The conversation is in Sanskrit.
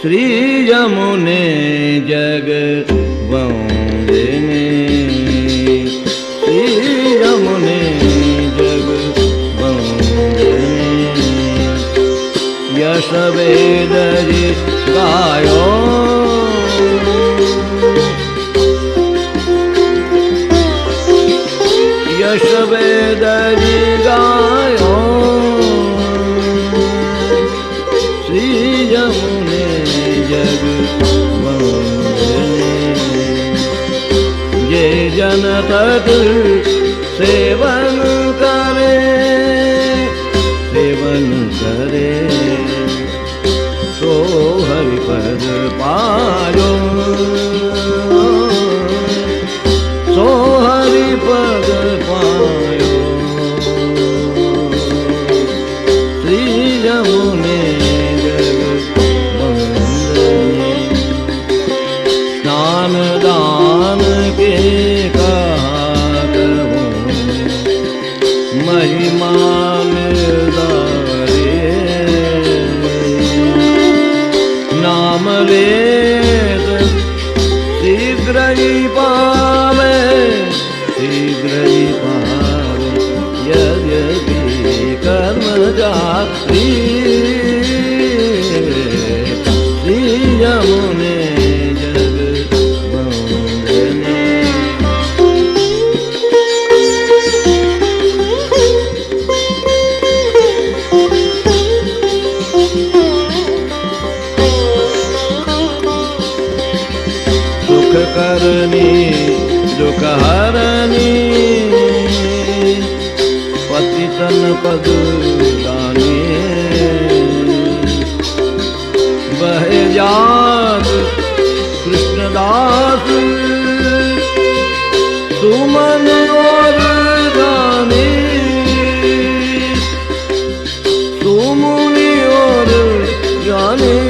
श्रीयमुने जगवन्दिने श्रीयमुने जगवन्दिने यशवेदरि गायो। यशवेदरि गायो ये जन तत् सेवन करे सेवन करे। सो पायो। सो हरिपद पायो। श्री यमुने जगवन्दने स्नान दान के महिमा रे नाम वेद शीघ्र ही पा करनी दुख हरनी। पतितन पद दानी। बह जाग कृष्णदास। सुमन और गानी सुमुनि और ज्ञानी